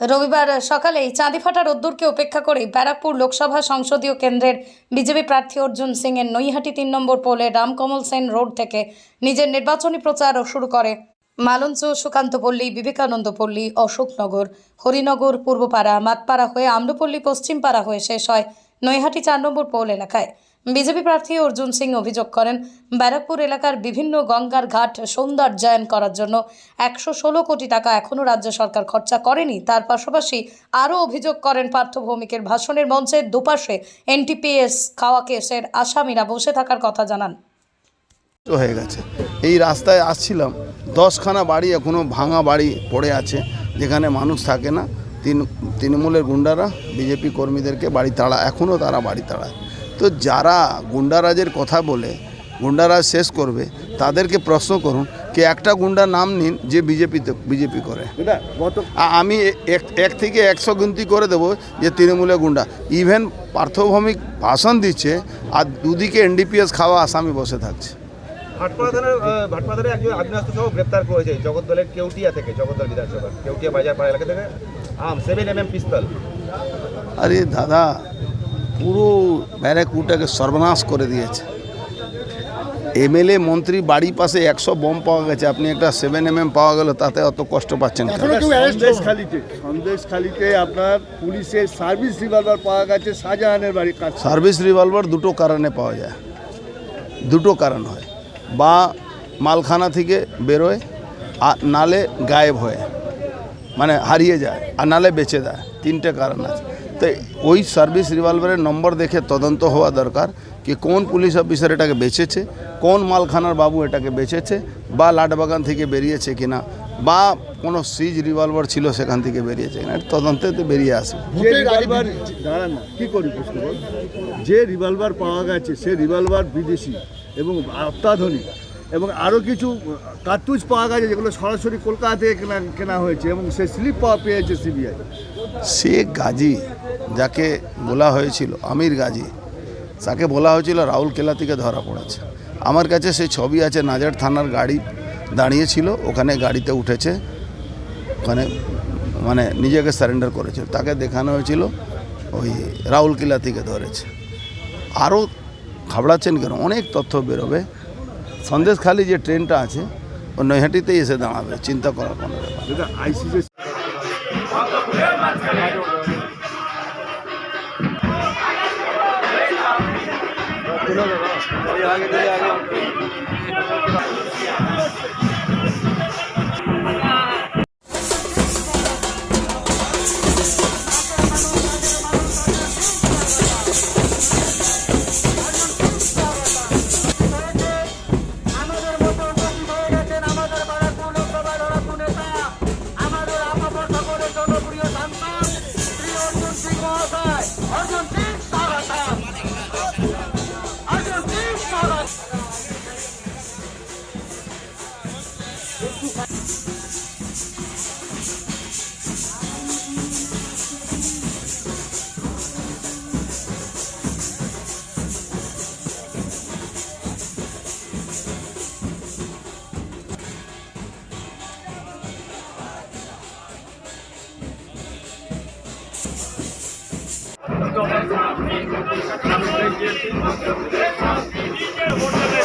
রবিবার সকালেই চাঁদিফাটা রোদ্দুরকে উপেক্ষা করে ব্যারাকপুর লোকসভা সংসদীয় কেন্দ্রের বিজেপি প্রার্থী অর্জুন সিং এর নৈহাটি তিন নম্বর পোলে রামকমল সেন রোড থেকে নিজের নির্বাচনী প্রচার শুরু করে। মালঞ্চ সুকান্ত পল্লী বিবেকানন্দ পল্লী অশোকনগর, হরিনগর, পূর্বপাড়া, মাতপাড়া হয়ে আমরুপল্লী পশ্চিমপাড়া হয়ে শেষ হয় নৈহাটি চার নম্বর পোল এলাকায়। বিজেপি প্রার্থী অর্জুন সিং অভিযোগ করেন, ব্যারাকপুর এলাকার বিভিন্ন গঙ্গার ঘাট সৌন্দর্যায়ন করার জন্য একশো ষোলো কোটি টাকা এখনও রাজ্য সরকার খরচা করেনি। তার পাশাপাশি আরও অভিযোগ করেন পার্থ ভৌমিকের ভাষণের মঞ্চের দুপাশে এনটিপিএস খাওয়া কেসের আসামিরা বসে থাকার কথা জানান। হয়ে গেছে। এই রাস্তায় আসছিলাম, দশখানা বাড়ি এখনও ভাঙা বাড়ি পড়ে আছে, যেখানে মানুষ থাকে না। তিন, তৃণমূলের গুন্ডারা, বিজেপি কর্মীদেরকে বাড়ি তাড়া এখনও তারা বাড়ি তাড়ায়। তো যারা গুন্ডারাজের কথা বলে গুন্ডারাজ শেষ করবে তাদেরকে প্রশ্ন করুন কি একটা গুন্ডার নাম নিন যে বিজেপিতে বিজেপি করে। আমি এক থেকে একশো গিনতি করে দেবো যে তৃণমূলের গুন্ডা। ইভেন পার্থভৌমিক ভাষণ দিচ্ছে আর দুদিকে এনডিপিএস খাওয়া আসামি বসে থাকছে। আরে দাদা পুরো ব্যারাকপুরটাকে সর্বনাশ করে দিয়েছে। এমএলএ মন্ত্রী বাড়ির পাশে একশো বোম পাওয়া গেছে আপনি একটা সেভেন এম এম পাওয়া গেল তাতে অত কষ্ট পাচ্ছেন কেন? সন্দেশখালিতে সন্দেশখালিতে আপনার পুলিশের সার্ভিস রিভলভার পাওয়া গেছে শাহজাহানের কাছে। সার্ভিস রিভলভার দুটো কারণে পাওয়া যায়। দুটো কারণ হয়। বা মালখানা থেকে বেরোয় আর নালে গায়েব হয়। মানে হারিয়ে যায় আর নালে বেঁচে দেয় তিনটে কারণ আছে। তো ওই সার্ভিস রিভলভারের নম্বর দেখে তদন্ত হওয়া দরকার কি কোন পুলিশ অফিসার এটাকে বেচেছে কোন মালখানার বাবু এটাকে বেচেছে বা লাটবাগান থেকে বেরিয়েছে কিনা বা কোনো সিজ রিভলভার ছিল সেখান থেকে বেরিয়েছে কিনা এটা তদন্তে তো বেরিয়ে আসবে। দাঁড়ান না কি করি যে রিভলভার পাওয়া গেছে সে রিভলভার বিদেশি এবং অত্যাধুনিক। এবং আরও কিছু কার্তুজ পাওয়া গেছে যেগুলো সরাসরি কলকাতা থেকে কেনা কেনা হয়েছে এবং সে স্লিপ পাওয়া পেয়েছে সিবিআই শেখ গাজী, যাকে বলা হয়েছিল, আমির গাজী, তাকে বলা হয়েছিল রাহুল কেলা থেকে ধরা পড়েছে। আমার কাছে সেই ছবি আছে, নাজার থানার গাড়ি দাঁড়িয়েছিল, ওখানে গাড়িতে উঠেছে, ওখানে মানে নিজেকে সারেন্ডার করেছিল তাকে দেখানো হয়েছিল, ওই রাহুল কিলা থেকে ধরেছে। আরও খাবড়াচ্ছেন কেন? অনেক তথ্য বেরোবে। সন্দেশখালি যে ট্রেনটা আছে ও নৈহাটিতেই এসে দাঁড়াবে চিন্তা করার কোনো ব্যাপার অর্জুন হোটেলে